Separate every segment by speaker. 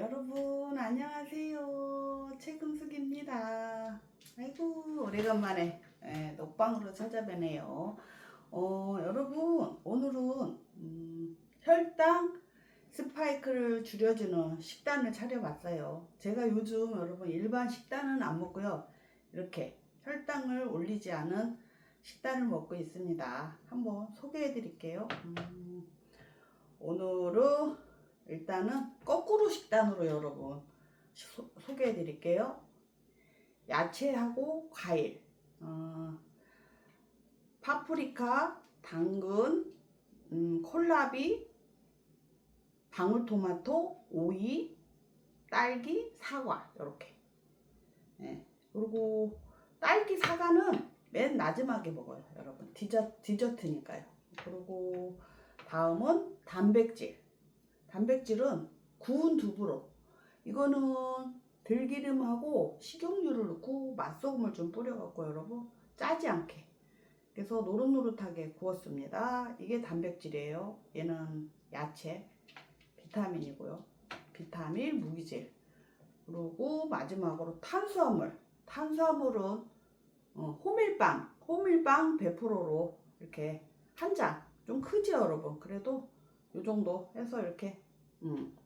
Speaker 1: 여러분 안녕하세요. 최금숙입니다. 아이고 오래간만에 예, 녹방으로 찾아뵈네요. 어, 여러분 오늘은 음, 혈당 스파이크를 줄여주는 식단을 차려봤어요. 제가 요즘 여러분 일반 식단은 안 먹고요. 이렇게 혈당을 올리지 않은 식단을 먹고 있습니다. 한번 소개해 드릴게요. 음, 오늘은 일단은 거꾸로 식단으로 여러분 소, 개해 드릴게요. 야채하고 과일, 어, 파프리카, 당근, 음, 콜라비, 방울토마토, 오이, 딸기, 사과 이렇게. 네. 그리고 딸기 사과는 맨 마지막에 먹어요, 여러분. 디저, 디저트니까요. 그리고 다음은 단백질. 단백질은 구운 두부로. 이거는 들기름하고 식용유를 넣고 맛소금을 좀 뿌려갖고 여러분 짜지 않게. 그래서 노릇노릇하게 구웠습니다. 이게 단백질이에요. 얘는 야채 비타민이고요. 비타민 무기질. 그리고 마지막으로 탄수화물. 탄수화물은 어, 호밀빵. 호밀빵 100%로 이렇게 한 잔 좀 크죠 여러분? 그래도 요 정도 해서 이렇게 음,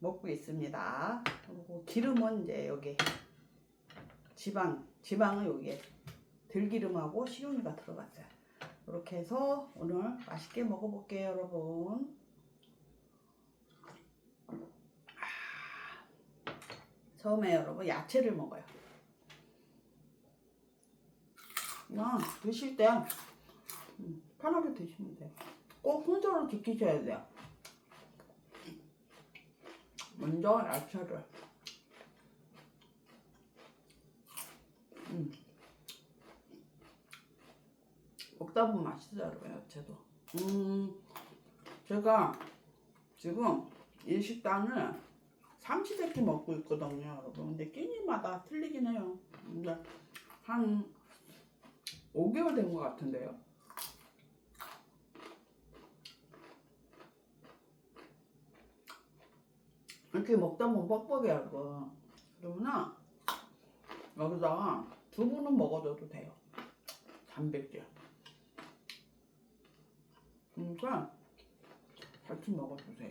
Speaker 1: 먹고 있습니다. 그리고 기름은 이제 여기 지방 지방은 여기에 들기름하고 식용유가 들어갔어요. 이렇게 해서 오늘 맛있게 먹어볼게요, 여러분. 아, 처음에 여러분 야채를 먹어요. 그냥 드실 때 음, 편하게 드시면 돼요. 꼭 순서를 지키셔야 돼요. 먼저 야채를. 음. 먹다 보면 여러분, 야채도. 음, 제가 지금 이 식단을 삼시세끼 먹고 있거든요, 여러분. 근데 끼니마다 틀리긴 해요. 근데 한 5개월 된 것 같은데요. 이렇게 먹다 보면 뻑뻑해요. 그러면 여기다가 두부는 먹어줘도 돼요. 단백질. 그러니까 같이 먹어주세요.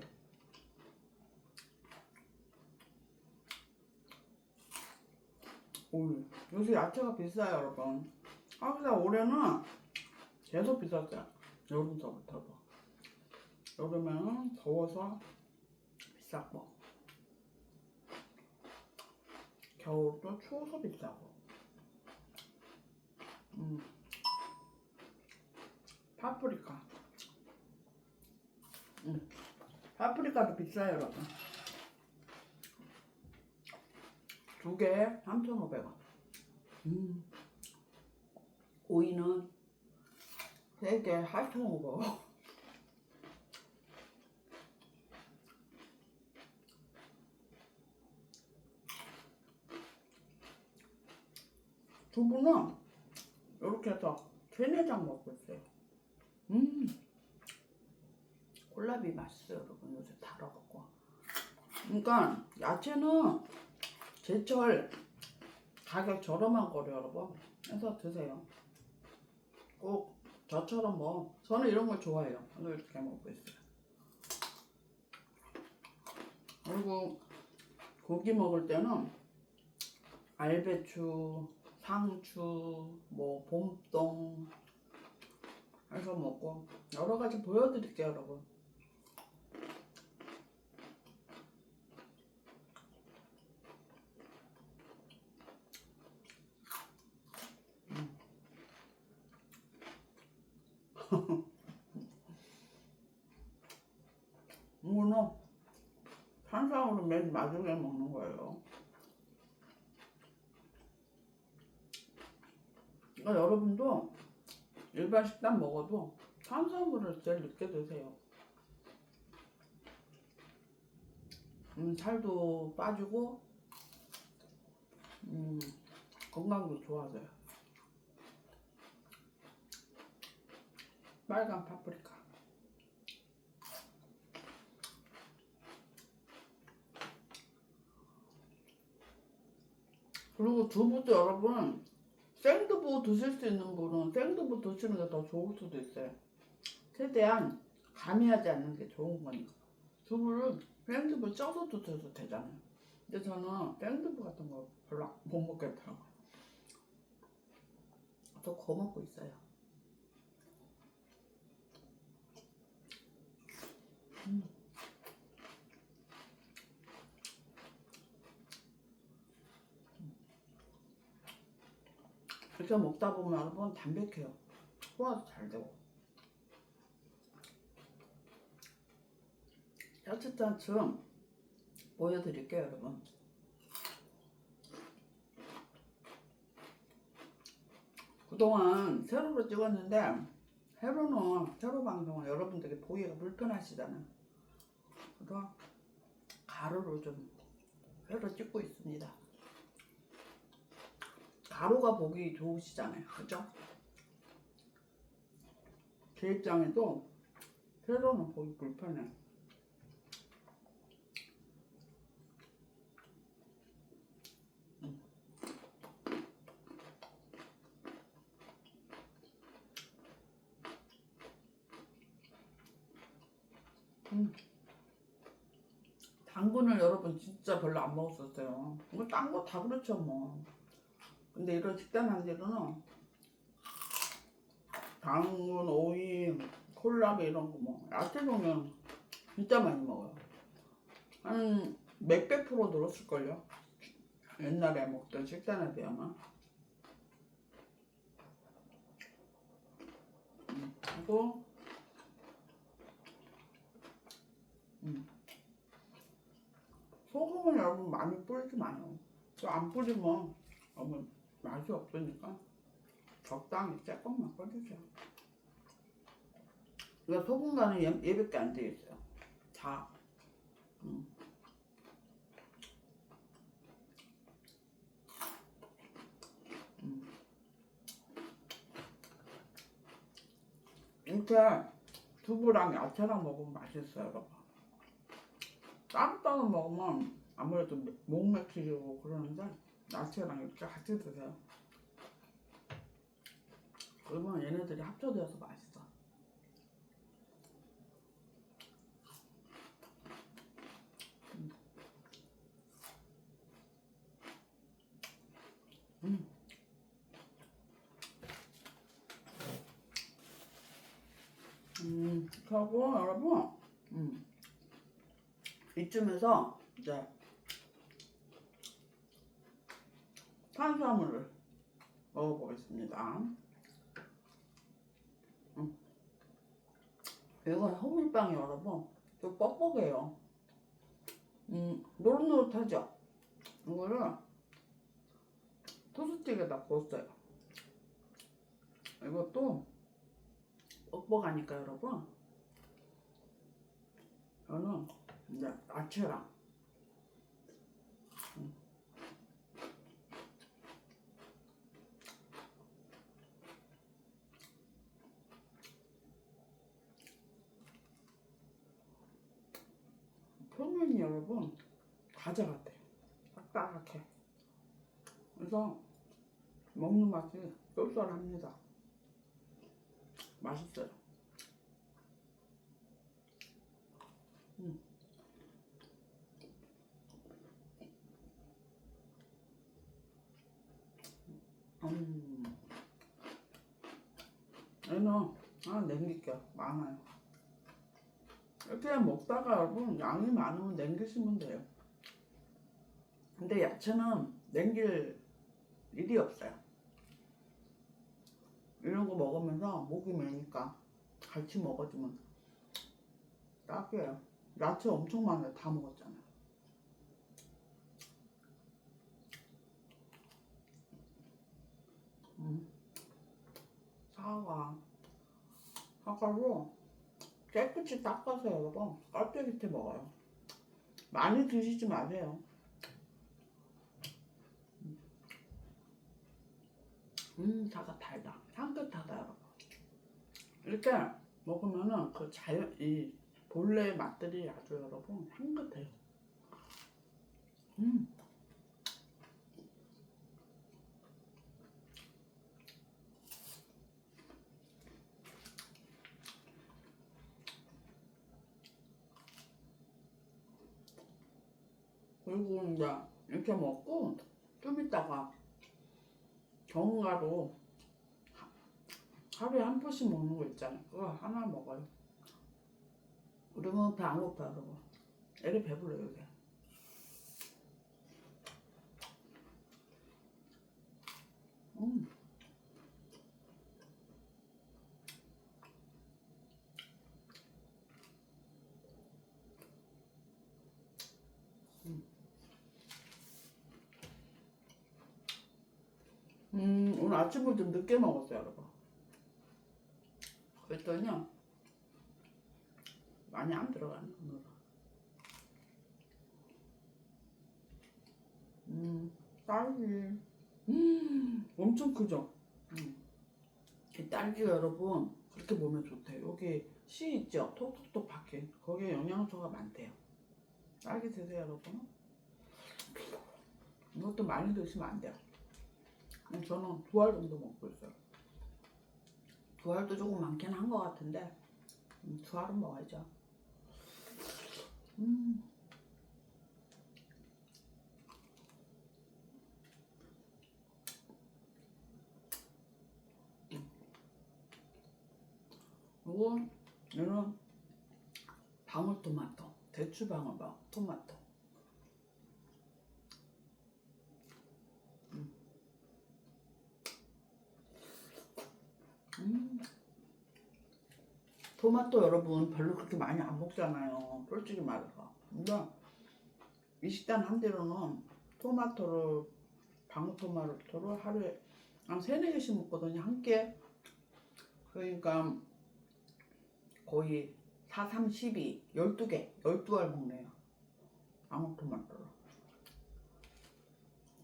Speaker 1: 오, 요새 야채가 비싸요, 여러분. 아, 근데 올해는 계속 비쌌어요. 여름서부터도. 여름에는 더워서 비싸고. 겨울도 추워서 비싸고. 음. 파프리카. 음. 파프리카도 비싸요, 여러분. 두 개에 3,500원. 음. 오이는 세 개에 8,500원. 두부는 이렇게 해서 세네 장 먹고 있어요. 음, 콜라비 맛있어요, 여러분. 요새 달아갖고. 그러니까 야채는 제철 가격 저렴한 거로 여러분 해서 드세요. 꼭 저처럼 뭐 저는 이런 걸 좋아해요. 오늘 이렇게 먹고 있어요. 그리고 고기 먹을 때는 알배추, 상추, 뭐 봄동 해서 먹고 여러 가지 보여드릴게요, 여러분. 그러니까 여러분도 일반 식단 먹어도 탄수화물을 제일 늦게 드세요. 음, 살도 빠지고 음, 건강도 좋아져요. 빨간 파프리카. 그리고 두부도 여러분 생두부 드실 수 있는 분은 생두부 드시는 게 더 좋을 수도 있어요. 최대한 가미하지 않는 게 좋은 거니까. 두부를 생두부 쪄서 드셔도 되잖아요. 근데 저는 생두부 같은 거 별로 못 먹겠더라고요. 저거 먹고 있어요. 음. 이렇게 먹다 보면 여러분 담백해요. 소화도 잘 되고. 야채짠춤 보여드릴게요, 여러분. 그동안 세로로 찍었는데 세로는 세로 방송은 여러분들이 보기가 불편하시잖아요. 그래서 가로로 좀 세로 찍고 있습니다. 가로가 보기 좋으시잖아요. 그죠? 제 입장에도 세로는 보기 불편해. 음. 음. 당근을 여러분 진짜 별로 안 먹었었어요. 뭐 딴 거 다 그렇죠 뭐. 근데 이런 식단 한대로는 당근, 오이, 콜라비 이런 거 뭐 야채 종류는 진짜 많이 먹어요. 한 몇백 프로 늘었을걸요. 옛날에 먹던 식단에 비하면. 음, 그리고 음. 소금을 여러분 많이 뿌리지 마요. 또 안 뿌리면 너무 맛이 없으니까 적당히 조금만 뿌리세요. 이거 소금 간은 얘, 얘밖에 안돼 있어요. 다. 음. 음. 이렇게 두부랑 야채랑 먹으면 맛있어요, 여러분. 따로따로 먹으면 아무래도 목 막히고 그러는데 야채랑 이렇게 같이 드세요. 그러면 얘네들이 합쳐져서 맛있어. 음. 음. 음, 그리고 여러분, 음. 이쯤에서 이제 탄수화물을 먹어보겠습니다. 음. 이건 호밀빵이 여러분 좀 뻑뻑해요. 음, 노릇노릇하죠? 이거를 토스트에다 구웠어요. 이것도 뻑뻑하니까 여러분 저는 이제 야채랑 음. 여러분 과자 같아요. 딱딱하게. 그래서 먹는 맛이 쏠쏠합니다. 맛있어요. 음. 음. 얘는 아 냉길게요. 많아요. 이렇게 먹다가 여러분 양이 많으면 냉기시면 돼요. 근데 야채는 냉길 일이 없어요. 이런 거 먹으면서 목이 메니까 같이 먹어주면 딱이에요. 야채 엄청 많아요. 다 먹었잖아요. 음. 사과. 사과로 깨끗이 닦아서 여러분 껍데기째 먹어요. 많이 드시지 마세요. 음, 사과 달다. 향긋하다, 여러분. 이렇게 먹으면은 그 자연, 이 본래의 맛들이 아주 여러분 향긋해요. 음. 그리고 이제 이렇게 먹고 좀 이따가 견과로 하- 하루에 한 포씩 먹는 거 있잖아요. 그거 하나 먹어요. 그러면 배 안 고파요, 여러분. 애를 배불러요, 요새. 음. 음, 오늘 아침을 좀 늦게 먹었어요, 여러분. 그랬더니요, 많이 안 들어가네, 오늘은. 음, 딸기. 음, 엄청 크죠? 음. 이 딸기가 여러분, 그렇게 몸에 좋대요. 여기 씨 있죠? 톡톡톡 박힌. 거기에 영양소가 많대요. 딸기 드세요, 여러분. 이것도 많이 드시면 안 돼요. 그냥 저는 두 알 정도 먹고 있어요. 두 알도 조금 많긴 한 것 같은데 음, 두 알은 먹어야죠. 음. 이거 얘는 방울토마토, 대추방울 토마토. 음. 토마토 여러분 별로 그렇게 많이 안 먹잖아요. 솔직히 말해서. 근데 이 식단 한 대로는 토마토를 방울토마토를 하루에 한 세네 개씩 먹거든요. 한 끼에. 그러니까 거의 4, 3, 12, 12개, 12알 먹네요. 방울토마토를.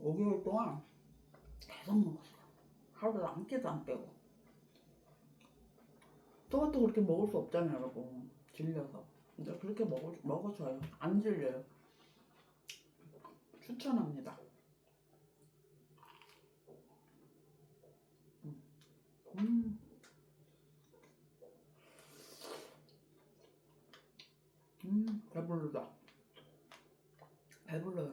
Speaker 1: 5개월 동안 계속 먹었어요. 하루에 한 끼도 안 빼고. 토마토 그렇게 먹을 수 없잖아요, 여러분. 질려서. 근데 그렇게 먹어, 먹어줘요. 안 질려요. 추천합니다. 음. 음, 배부르다. 배불러, 여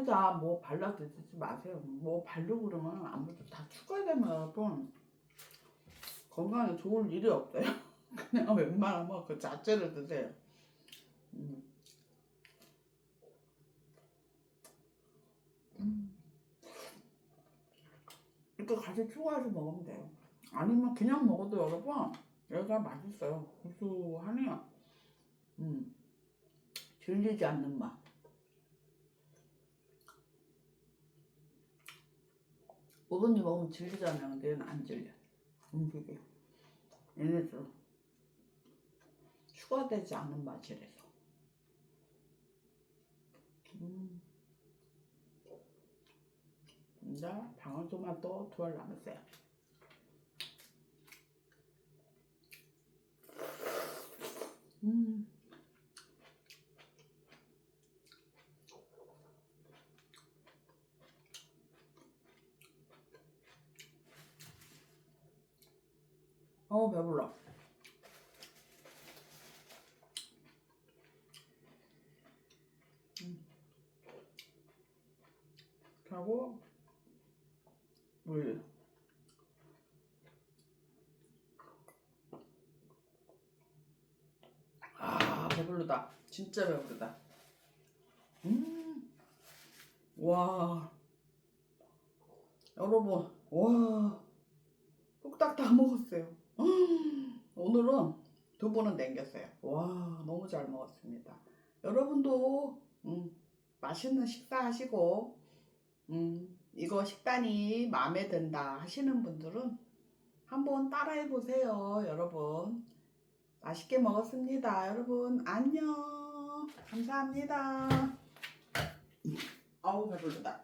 Speaker 1: 러분. 빵에다 뭐 발라 드시지 마세요. 뭐 바르고 그러면 아무래도 다 추가되면 여러분 건강에 좋을 일이 없어요. 그냥 웬만하면 그 자체를 드세요. 음. 음. 이렇게 같이 추가해서 먹으면 돼요. 아니면 그냥 먹어도 여러분 얘가 맛있어요. 구수하네요. 음. 질리지 않는 맛. 오븐이 먹으면 질리잖아요. 근데 얘는 안 질려. 음식이. 얘네들 추가되지 않은 맛이라서. 음. 근데 방울토마토 두알 남았어요. 음. 어 배불러. 음. 하고 물. 아 배불르다. 진짜 배부르다. 음. 와. 여러분, 와. 뚝딱 다 먹었어요. 음, 오늘은 두 분은 남겼어요. 와, 너무 잘 먹었습니다. 여러분도 음, 맛있는 식사 하시고 음, 이거 식단이 마음에 든다 하시는 분들은 한번 따라해 보세요, 여러분. 맛있게 먹었습니다. 여러분, 안녕. 감사합니다. 아우, 배부르다.